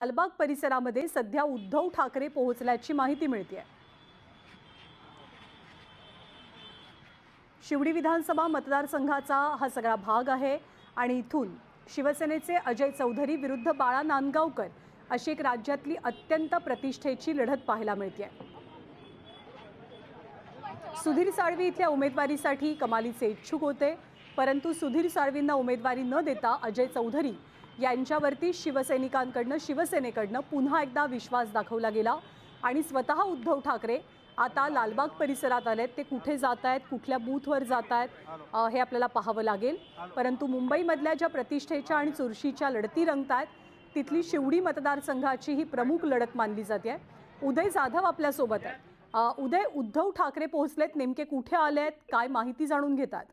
लालबाग परिसरामध्ये सध्या उद्धव ठाकरे पोहोचल्याची माहिती मिळते शिवडी विधानसभा मतदारसंघाचा हा सगळा भाग आहे आणि इथून शिवसेनेचे अजय चौधरी विरुद्ध बाळा नांदगावकर अशी एक राज्यातली अत्यंत प्रतिष्ठेची लढत पाहायला मिळते सुधीर साळवी इथल्या उमेदवारीसाठी कमालीचे इच्छुक होते परंतु सुधीर साळवींना उमेदवारी न देता अजय चौधरी यांच्यावरती शिवसैनिकांकडनं शिवसेनेकडनं पुन्हा एकदा विश्वास दाखवला गेला. आणि स्वतः उद्धव ठाकरे आता लालबाग परिसरात आलेत. ते कुठे जात आहेत कुठल्या बूथवर जात आहेत हे आपल्याला पाहावं लागेल. परंतु मुंबईमधल्या ज्या प्रतिष्ठेच्या आणि चुरशीच्या लढती रंगत आहेत तिथली शिवडी मतदारसंघाची ही प्रमुख लढत मानली जाते उदय जाधव आपल्यासोबत आहे उदय उद्धव ठाकरे पोहोचलेत. नेमके कुठे आले आहेत काय माहिती जाणून घेतात.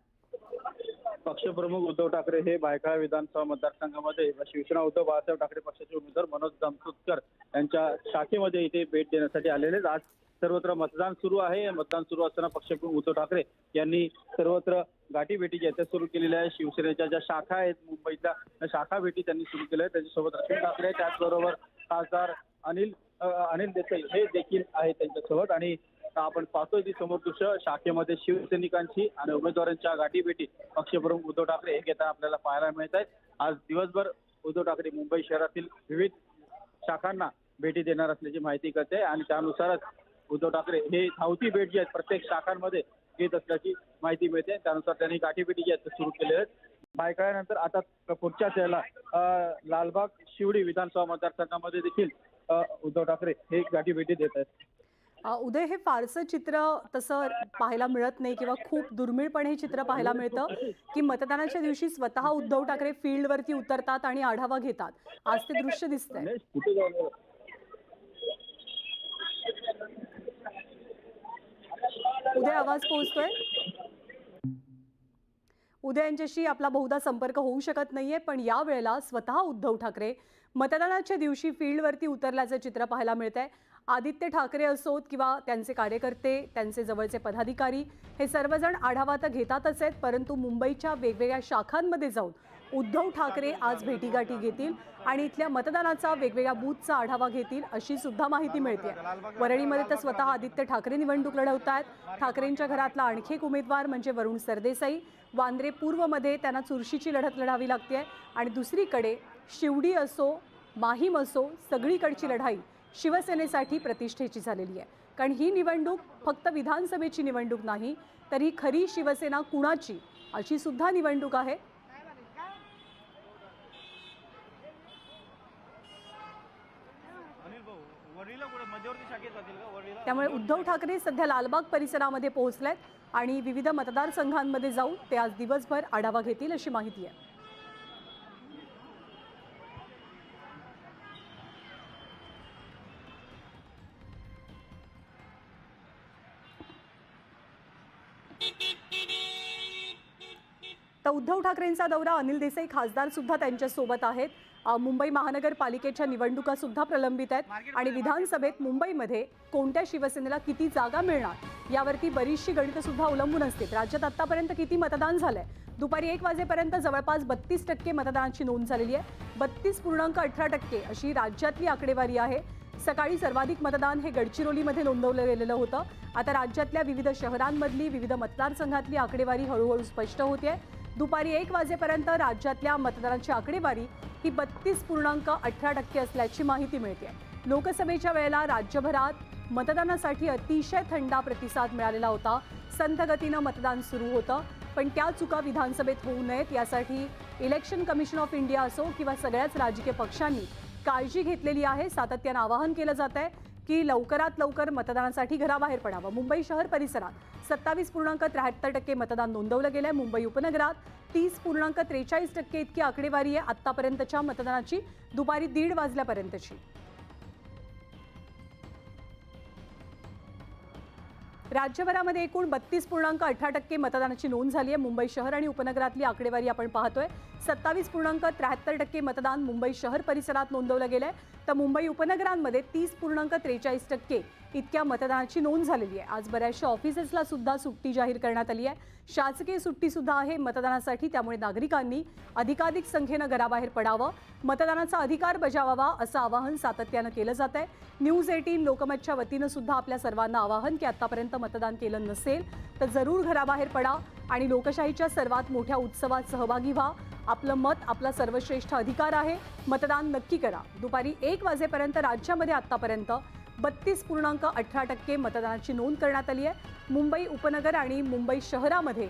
पक्षप्रमुख उद्धव ठाकरे हे बायखळा विधानसभा मतदारसंघामध्ये शिवसेना उद्धव बाळासाहेब ठाकरे पक्षाचे उमेदवार मनोज दामसुतकर यांच्या शाखेमध्ये इथे भेट देण्यासाठी आलेले आज सर्वत्र मतदान सुरू आहे. मतदान सुरू असताना पक्षप्रमुख उद्धव ठाकरे यांनी सर्वत्र गाठीभेटी ज्या त्या सुरू केलेल्या आहेत शिवसेनेच्या ज्या शाखा आहेत मुंबईतल्या त्या शाखा भेटी त्यांनी सुरू केल्या आहेत. त्यांच्यासोबत रश्मी ठाकरे त्याचबरोबर खासदार अनिल अनिल देसाई हे देखील आहेत त्यांच्यासोबत. आणि आपण पाहतोय ती समोर दृश्य शाखेमध्ये शिवसैनिकांची आणि उमेदवारांच्या गाठीभेटी पक्षप्रमुख उद्धव ठाकरे हे घेताना आपल्याला पाहायला मिळत आहेत. आज दिवसभर उद्धव ठाकरे मुंबई शहरातील विविध शाखांना भेटी देणार असल्याची माहिती करते आणि त्यानुसारच उद्धव ठाकरे हे धावती भेट जी आहेत प्रत्येक शाखांमध्ये घेत असल्याची माहिती मिळते. त्यानुसार त्यांनी गाठीभेटी जी आहेत सुरू केले आहेत. बायकाळ्यानंतर आता पुढच्याच याला लालबाग शिवडी विधानसभा मतदारसंघामध्ये देखील उद्धव ठाकरे हे गाठीभेटी देत आहेत. उदय हे फारसं चित्र तसं पाहायला मिळत नाही किंवा खूप दुर्मिळपणे हे चित्र पाहायला मिळतं की मतदानाच्या दिवशी स्वतः उद्धव ठाकरे फील्डवरती उतरतात आणि आढावा घेतात. आज ते दृश्य दिसतंय. उदय आवाज पोहोचतोय? उदय यांच्याशी आपला बहुधा संपर्क होऊ शकत नाहीये पण या वेळेला स्वतः उद्धव ठाकरे मतदानाच्या दिवशी फील्डवरती उतरल्याचं चित्र पाहायला मिळत आहे आदित्य ठाकरे असोत किंवा त्यांचे कार्यकर्ते त्यांचे जवळचे पदाधिकारी हे सर्वजण आढावा तर घेतातच आहेत परंतु मुंबईच्या वेगवेगळ्या शाखांमध्ये जाऊन उद्धव ठाकरे आज भेटीगाठी घेतील आणि इथल्या मतदानाचा वेगवेगळ्या बूथचा आढावा घेतील अशी सुद्धा माहिती मिळते. वरळीमध्ये तर स्वतः आदित्य ठाकरे निवडणूक लढवत आहेत ठाकरेंच्या घरातला आणखी एक उमेदवार म्हणजे वरुण सरदेसाई. वांद्रे पूर्वमध्ये त्यांना चुरशीची लढत लढावी लागते आणि दुसरीकडे शिवडी असो माहीम असो सगळीकडची लढाई शिवसेनेसाठी प्रतिष्ठेची झालेली आहे. कारण ही निवडणूक फक्त विधानसभेची निवडणूक नाही तर ही खरी शिवसेना कुणाची अशी सुद्धा निवडणूक आहे. त्यामुळे उद्धव ठाकरे सध्या लालबाग परिसरामध्ये पोहोचलेत आणि विविध मतदारसंघांमध्ये जाऊन ते आज दिवसभर आढावा घेतील अशी माहिती आहे. उद्धव ठाकरेंचा दौरा. अनिल देसाई खासदार सुद्धा त्यांच्यासोबत आहेत मुंबई महानगरपालिकेच्या निवडणुका सुद्धा प्रलंबित आहेत. आणि विधानसभेत मुंबईमध्ये कोणत्या शिवसेनेला किती जागा मिळणार यावरती बरीचशी गणितं सुद्धा अवलंबून असतील. राज्यात आतापर्यंत किती मतदान झालंय? दुपारी एक वाजेपर्यंत जवळपास बत्तीस टक्के मतदानाची नोंद झालेली आहे. बत्तीस पूर्णांक अठरा टक्के अशी राज्यातली आकडेवारी आहे. सकाळी सर्वाधिक मतदान हे गडचिरोलीमध्ये नोंदवलं गेलेलं होतं. आता राज्यातल्या विविध शहरांमधली विविध मतदारसंघातली आकडेवारी हळूहळू स्पष्ट होते दुपारी एक वाजेपर्यंत राज्यातल्या मतदानाची आकडेवारी ही बत्तीस पूर्णांक अठरा टक्के असल्याची माहिती मिळते लोकसभेच्या वेळेला राज्यभरात मतदानासाठी अतिशय थंडा प्रतिसाद मिळालेला होता. संथ गतीनं मतदान सुरू होतं. पण त्या चुका विधानसभेत होऊ नयेत यासाठी इलेक्शन कमिशन ऑफ इंडिया असो किंवा सगळ्याच राजकीय पक्षांनी काळजी घेतलेली आहे. सातत्यानं आवाहन केलं जात आहे की लवकरात लवकर मतदानासाठी घराबाहेर पडावं. मुंबई शहर परिसरात सत्तावीस पूर्णांक त्र्याहत्तर टक्के मतदान नोंदवलं गेलं आहे मुंबई उपनगरात तीस पूर्णांक त्रेचाळीस टक्के इतकी आकडेवारी आहे आत्तापर्यंतच्या मतदानाची. दुपारी दीड वाजल्यापर्यंतची. राज्यभरामध्ये एकूण बत्तीस पूर्णांक अठरा टक्के मतदानाची नोंद झाली आहे. मुंबई शहर आणि उपनगरातली आकडेवारी आपण पाहतोय. सत्तावीस पूर्णांक त्र्याहत्तर टक्के मतदान मुंबई शहर परिसरात नोंदवलं गेलं आहे तर मुंबई उपनगरांमध्ये तीस पूर्णांक त्रेचाळीस टक्के इतक्या मतदानाची नोंद झालेली आहे. आज बऱ्याचशा ऑफिसेसला सुद्धा सुट्टी जाहीर करण्यात आली आहे. शासकीय सुट्टी सुद्धा आहे मतदानासाठी त्यामुळे नागरिकांनी अधिकाधिक संख्येनं घराबाहेर पडावं. मतदानाचा अधिकार बजावावा असं आवाहन सातत्यानं केलं जात आहे. न्यूज एटीन लोकमतच्या वतीनं सुद्धा आपल्या सर्वांना आवाहन की आतापर्यंत मतदान केलं नसेल तर जरूर घराबाहेर पडा आणि लोकशाहीच्या सर्वात मोठ्या उत्सवात सहभागी व्हा. आपलं मत आपला सर्वश्रेष्ठ अधिकार आहे. मतदान नक्की करा. दुपारी एक वाजेपर्यंत राज्यामध्ये आत्तापर्यंत बत्तीस पूर्णांक अठरा टक्के मतदानाची नोंद करण्यात आली आहे. मुंबई उपनगर आणि मुंबई शहरामध्ये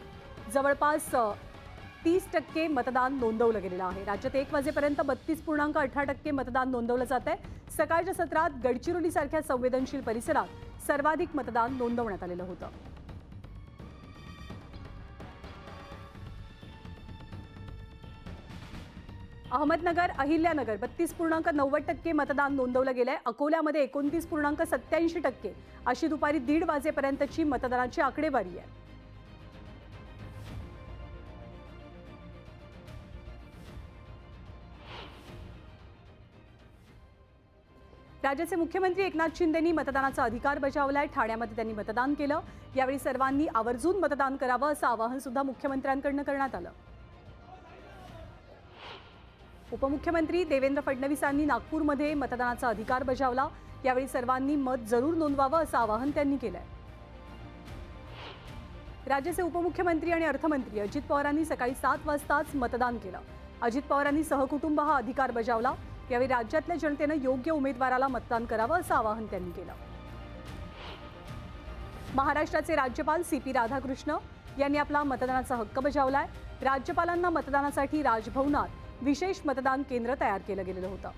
जवळपास तीस टक्के मतदान नोंदवलं गेलेलं आहे. राज्यात एक वाजेपर्यंत बत्तीस पूर्णांक अठरा टक्के मतदान नोंदवलं जात आहे. सकाळच्या सत्रात गडचिरोलीसारख्या संवेदनशील परिसरात सर्वाधिक मतदान नोंदवण्यात आलेलं होतं. अहमदनगर अहिल्यानगर बत्तीस पूर्णांक नव्वद टक्के मतदान नोंदवलं गेलं आहे अकोल्यामध्ये एकोणतीस पूर्णांक सत्याऐंशी टक्के. अशी दुपारी दीड वाजेपर्यंतची मतदानाची आकडेवारी आहे. राज्याचे मुख्यमंत्री एकनाथ शिंदेनी मतदानाचा अधिकार बजावलाय. ठाण्यामध्ये त्यांनी मतदान केलं. यावेळी सर्वांनी आवर्जून मतदान करावं असं आवाहन सुद्धा मुख्यमंत्र्यांकडनं करण्यात आलं. उपमुख्यमंत्री देवेंद्र फडणवीसांनी नागपूरमध्ये मतदानाचा अधिकार बजावला. यावेळी सर्वांनी मत जरूर नोंदवावं असं आवाहन त्यांनी केलंय. राज्याचे उपमुख्यमंत्री आणि अर्थमंत्री अजित पवारांनी सकाळी सात वाजताच मतदान केलं. अजित पवारांनी सहकुटुंब हा अधिकार बजावला. यावेळी राज्यातल्या जनतेनं योग्य उमेदवाराला मतदान करावं असं आवाहन त्यांनी केलं. महाराष्ट्राचे राज्यपाल सी पी राधाकृष्ण यांनी आपला मतदानाचा हक्क बजावलाय. राज्यपालांना मतदानासाठी राजभवनात विशेष मतदान केंद्र तयार केलं गेलेलं होतं.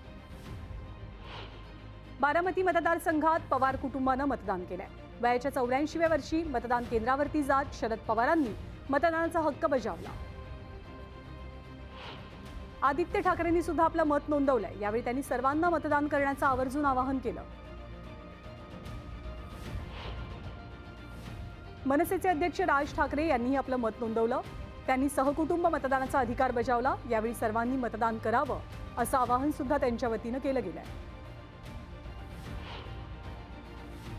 बारामती मतदारसंघात पवार कुटुंबानं मतदान केलंय. वयाच्या चौऱ्याऐंशीव्या वर्षी मतदान केंद्रावरती जात शरद पवारांनी मतदानाचा हक्क बजावला. आदित्य ठाकरेंनी सुद्धा आपलं मत नोंदवलंय. यावेळी त्यांनी सर्वांना मतदान करण्याचं आवर्जून आवाहन केलं. मनसेचे अध्यक्ष राज ठाकरे यांनीही आपलं मत नोंदवलं. त्यांनी सहकुटुंब मतदानाचा अधिकार बजावला यावेळी सर्वांनी मतदान करावं असं आवाहन सुद्धा त्यांच्या वतीनं केलं गेलंय.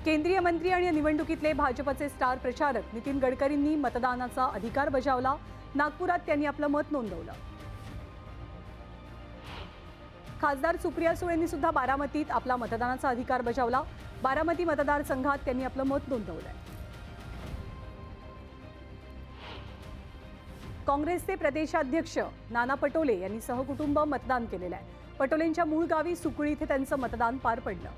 केंद्रीय मंत्री आणि निवडणुकीतले भाजपचे स्टार प्रचारक नितीन गडकरींनी मतदानाचा अधिकार बजावला. नागपुरात त्यांनी आपलं मत नोंदवलं. खासदार सुप्रिया सुळेंनी सुद्धा बारामतीत आपला मतदानाचा अधिकार बजावला. बारामती मतदारसंघात त्यांनी आपलं मत नोंदवलंय. काँग्रेसचे प्रदेशाध्यक्ष नाना पटोले यांनी सहकुटुंब मतदान केलेलं आहे. पटोलेंच्या मूळ गावी सुकळी इथे त्यांचं मतदान पार पडलं.